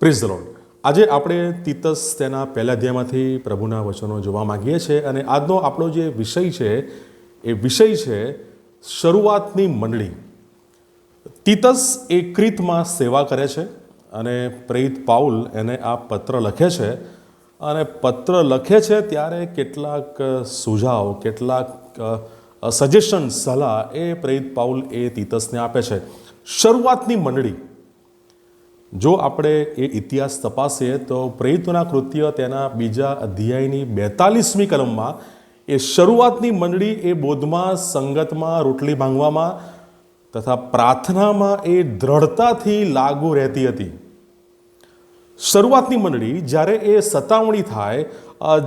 Praise the lord આજે આપણે તીતસ તેના પહેલા અધ્યાયમાંથી પ્રભુના વચનો જોવા માંગીએ છીએ અને આજનો આપણો જે વિષય છે, એ વિષય છે શરૂઆતની મંડળી. તીતસ એ ક્રિતમાં સેવા કરે છે અને પ્રેરિત પાઉલ એને આ પત્ર લખે છે અને પત્ર લખે છે ત્યારે કેટલાક સુઝાવ, કેટલાક સજેશન સલાહ એ પ્રેરિત પાઉલ એ તીતસને આપે છે. શરૂઆતની મંડળી જો આપણે એ ઇતિહાસ તપાસીએ તો પ્રેરિતોના કૃત્ય તેના બીજા અધ્યાયની બેતાલીસમી કલમમાં એ શરૂઆતની મંડળી એ બોધમાં, સંગતમાં, રોટલી ભાંગવામાં તથા પ્રાર્થનામાં એ દ્રઢતાથી લાગુ રહેતી હતી. શરૂઆતની મંડળી જ્યારે એ સતાવણી થાય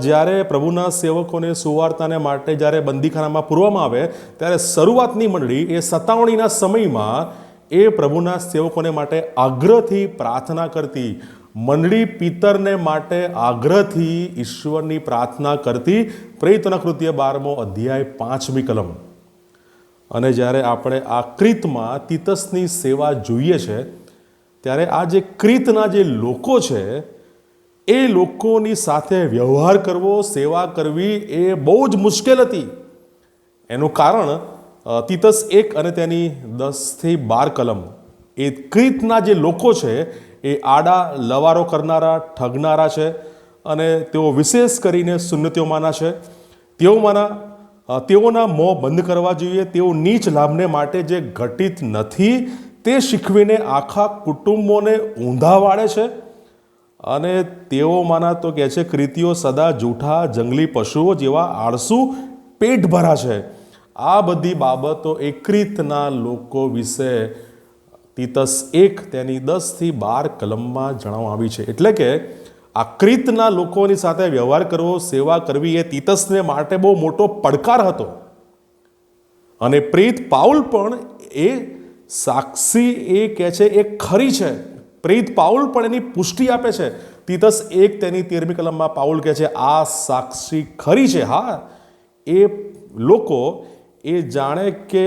જ્યારે પ્રભુના સેવકોને સુવાર્તાને માટે જ્યારે બંદીખાનામાં પૂરવામાં આવે, ત્યારે શરૂઆતની મંડળી એ સતાવણીના સમયમાં એ પ્રભુના સેવકોને માટે આગ્રહથી પ્રાર્થના કરતી, મંડળી પિતરને માટે આગ્રહથી ઈશ્વરની પ્રાર્થના કરતી પ્રેતના કૃત્ય બારમો અધ્યાય પાંચમી કલમ. અને જ્યારે આપણે આ ક્રિતમાં તિતસની સેવા જોઈએ છે, ત્યારે આ જે ક્રિતના જે લોકો છે, એ લોકોની સાથે વ્યવહાર કરવો, સેવા કરવી એ બહુ જ મુશ્કેલ હતી. એનું કારણ તીતસ એક અને તેની દસથી બાર કલમ. એ ક્રિતના જે લોકો છે, એ આડા લવારો કરનારા, ઠગનારા છે અને તેઓ વિશેષ કરીને સુન્નતિઓમાંના છે. તેઓમાંના તેઓના મોં બંધ કરવા જોઈએ, તેઓ નીચ લાભને માટે જે ઘટિત નથી, તે શીખવીને આખા કુટુંબોને ઊંધા વાળે છે. અને તેઓમાંના તો કહે છે કૃતિઓ સદા જૂઠા, જંગલી પશુઓ જેવા આળસુ પેટ ભરા છે. આ બધી બાબતો એકરીતના લોકો વિશે તીતસ એક તેની દસથી બાર કલમમાં જણાવવામાં આવી છે. એટલે કે આ ક્રિતના લોકોની સાથે વ્યવહાર કરવો, સેવા કરવી એ તીતસને માટે બહુ મોટો પડકાર હતો. અને પ્રીત પાઉલ પણ એ સાક્ષી એ કહે છે, એ ખરી છે. પ્રીત પાઉલ પણ એની પુષ્ટિ આપે છે. તીતસ એક તેની તેરમી કલમમાં પાઉલ કહે છે, આ સાક્ષી ખરી છે. હા, એ લોકો એ જાણે કે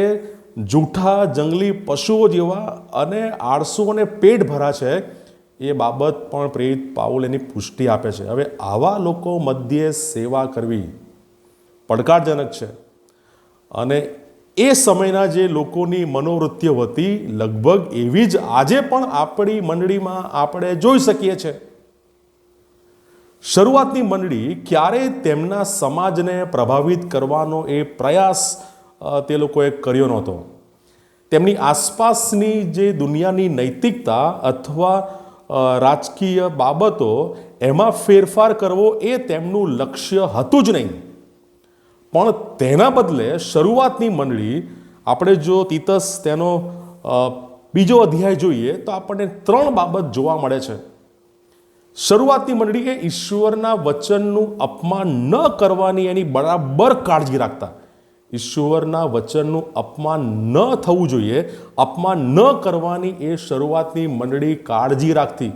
જૂઠા જંગલી પશુઓ જેવા અને આળસુ અને પેટ ભરા છે, એ બાબત પણ પ્રેરિત પાઉલ એની પુષ્ટિ આપે છે. હવે આવા લોકો મધ્યે સેવા કરવી પડકારજનક છે અને એ સમયના જે લોકોની મનોવૃત્તિઓ હતી, લગભગ એવી જ આજે પણ આપણી મંડળીમાં આપણે જોઈ શકીએ છીએ શરૂઆતની મંડળી ક્યારેય તેમના સમાજને પ્રભાવિત કરવાનો એ પ્રયાસ તે લોકોએ કર્યો નહોતો. તેમની આસપાસની જે દુનિયાની નૈતિકતા અથવા રાજકીય બાબતો એમાં ફેરફાર કરવો એ તેમનું લક્ષ્ય હતું જ નહીં. પણ તેના બદલે શરૂઆતની મંડળી, આપણે જો તીતસ તેનો બીજો અધ્યાય જોઈએ તો આપણને ત્રણ બાબત જોવા મળે છે. શરૂઆતની મંડળી એ ઈશ્વરના વચનનું અપમાન ન કરવાની એની બરાબર કાળજી રાખતા. ઈશ્વરના વચનનું અપમાન ન થવું જોઈએ. અપમાન ન કરવાની એ શરૂઆતની મંડળી કાળજી રાખતી.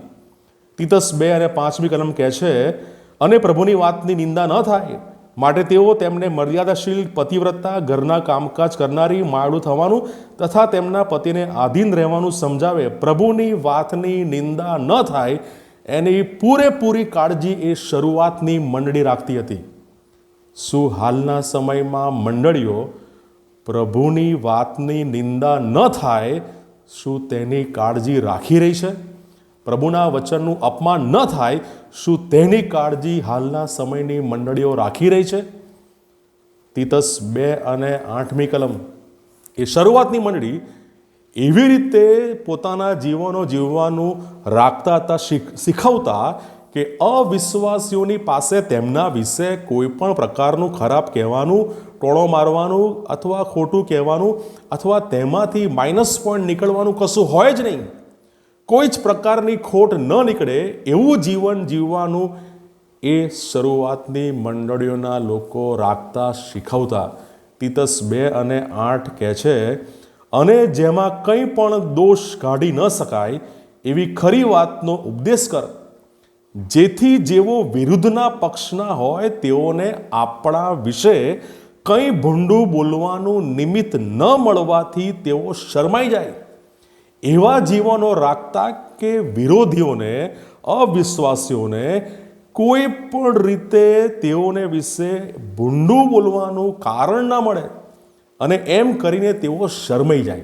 તીતસ બે અને પાંચમી કલમ કહે છે, અને પ્રભુની વાતની નિંદા ન થાય. માટે તેઓ તેમને મર્યાદાશીલ, પતિવ્રતા, ઘરના કામકાજ કરનારી માળું થવાનું તથા તેમના પતિને આધીન રહેવાનું સમજાવે. પ્રભુની વાતની નિંદા ન થાય. એની પૂરેપૂરી કાળજી એ શરૂઆતની મંડળી રાખતી હતી. શું હાલના સમયમાં મંડળીઓ પ્રભુની વાતની નિંદા ન થાય, શું તેની કાળજી રાખી રહી છે? પ્રભુના વચનનું અપમાન ન થાય, શું તેની કાળજી હાલના સમયની મંડળીઓ રાખી રહી છે? તીતસ બે અને આઠમી કલમ. એ શરૂઆતની મંડળી એવી રીતે પોતાના જીવનો જીવવાનું રાખતા હતા, શીખ, શીખવતા કે અવિશ્વાસીઓની પાસે તેમના વિશે કોઈ પણ પ્રકારનું ખરાબ કહેવાનું, ટોળો મારવાનું અથવા ખોટું કહેવાનું અથવા તેમાંથી માઇનસ પોઈન્ટ નીકળવાનું કશું હોય જ નહીં. કોઈ જ પ્રકારની ખોટ ન નીકળે એવું જીવન જીવવાનું એ શરૂઆતની મંડળીઓના લોકો રાખતા શીખવતા. તીતસ બે અને આઠ કહે છે, અને જેમાં કંઈ પણ દોષ કાઢી ન શકાય એવી ખરી વાતનો ઉપદેશ કર. જેથી જેઓ વિરુદ્ધના પક્ષના હોય તેઓને આપણા વિશે કંઈ ભૂંડું બોલવાનું નિમિત્ત ન મળવાથી તેઓ શરમાઈ જાય. એવા જીવનો રાખતા કે વિરોધીઓને, અવિશ્વાસીઓને કોઈ પણ રીતે તેઓને વિશે ભૂંડું બોલવાનું કારણ ના મળે અને એમ કરીને તેઓ શરમાઈ જાય.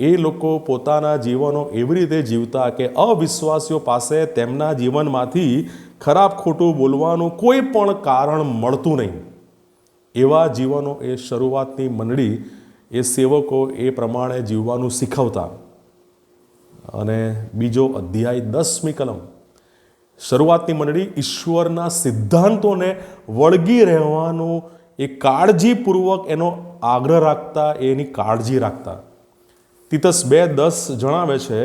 એ લોકો પોતાના જીવનો એવી રીતે જીવતા કે અવિશ્વાસીઓ પાસે તેમના જીવનમાંથી ખરાબ ખોટું બોલવાનું કોઈ પણ કારણ મળતું નહીં. એવા જીવનો એ શરૂઆતની મંડળી એ સેવકો એ પ્રમાણે જીવવાનું શીખવતા. અને બીજો અધ્યાય દસમી કલમ. શરૂઆતની મંડળી ઈશ્વરના સિદ્ધાંતોને વળગી રહેવાનું એ કાળજીપૂર્વક એનો આગ્રહ રાખતા, એની કાળજી રાખતા. તિતસ બે દસ જણાવે છે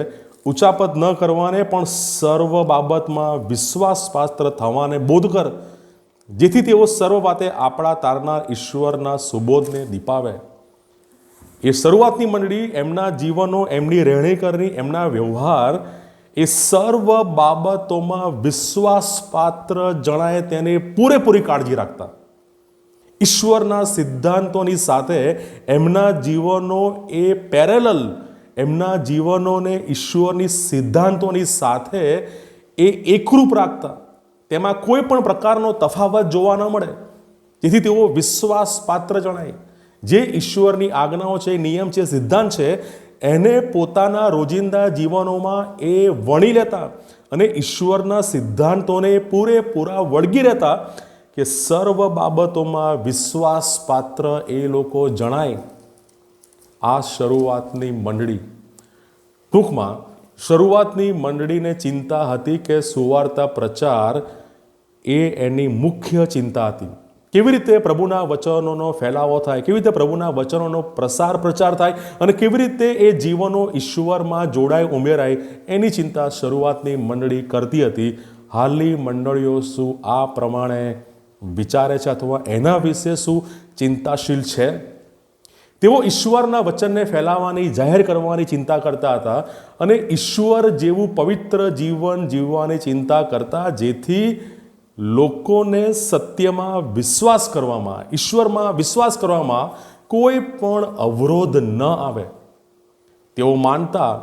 ઉચાપત ન કરવાને પણ સર્વ બાબતમાં વિશ્વાસપાત્ર થવાને બોધ કર જેથી તેઓ સર્વ વાતે આપણા તારનાર ઈશ્વરના સુબોધને દીપાવે. એ શરૂઆતની મંડળી, એમના જીવનો, એમની રહેણીકરણી એમના વ્યવહાર, એ સર્વ બાબતોમાં વિશ્વાસપાત્ર જણાય તેની પૂરેપૂરી કાળજી રાખતા. ઈશ્વરના સિદ્ધાંતોની સાથે એમના જીવનો એ પેરેલલ એમના જીવનોને ઈશ્વરની સિદ્ધાંતોની સાથે એ એકરૂપ રાખતા. તેમાં કોઈ પણ પ્રકારનો તફાવત જોવા ન મળે. જેથી તેઓ વિશ્વાસપાત્ર જણાય. જે ઈશ્વરની આજ્ઞાઓ છે, નિયમ છે, સિદ્ધાંત છે, એને પોતાના રોજિંદા જીવનોમાં એ વણી લેતા અને ઈશ્વરના સિદ્ધાંતોને પૂરેપૂરા વળગી રહેતા કે સર્વ બાબતોમાં વિશ્વાસપાત્ર એ લોકો જણાય આ શરૂઆતની મંડળી. ટૂંકમાં, શરૂઆતની મંડળીને ચિંતા હતી કે સુવાર્તા પ્રચાર એ એની મુખ્ય ચિંતા હતી. કેવી રીતે પ્રભુના વચનોનો ફેલાવો થાય, કેવી રીતે પ્રભુના વચનોનો પ્રસાર પ્રચાર થાય અને કેવી રીતે એ જીવનો ઈશ્વરમાં જોડાય ઉમેરાય એની ચિંતા શરૂઆતની મંડળી કરતી હતી. હાલની મંડળીઓ શું આ પ્રમાણે વિચારે છે અથવા એના વિશે શું ચિંતાશીલ છે? તેઓ ઈશ્વરના વચનને ફેલાવવાની, જાહેર કરવાની ચિંતા કરતા હતા અને ઈશ્વર જેવું પવિત્ર જીવન જીવવાની ચિંતા કરતા, જેથી લોકોને સત્યમાં વિશ્વાસ કરવામાં, ઈશ્વરમાં વિશ્વાસ કરવામાં કોઈ પણ અવરોધ ન આવે. તેઓ માનતા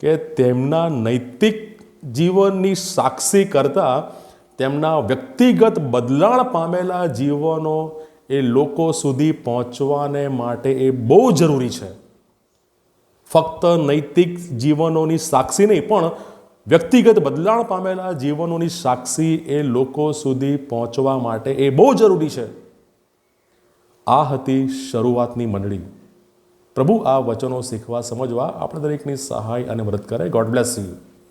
કે તેમના નૈતિક જીવનની સાક્ષી કરતા તેમના વ્યક્તિગત બદલાણ પામેલા જીવનો એ લોકો સુધી પહોંચવાને માટે એ બહુ જરૂરી છે. ફક્ત નૈતિક જીવનોની સાક્ષી નહીં, પણ વ્યક્તિગત બદલાણ પામેલા જીવનોની સાક્ષી એ લોકો સુધી પહોંચવા માટે એ બહુ જરૂરી છે. આ હતી શરૂઆતની મંડળી. પ્રભુ આ વચનો શીખવા, સમજવા, આપણે દરેકની સહાય અને મદદ કરે. God bless you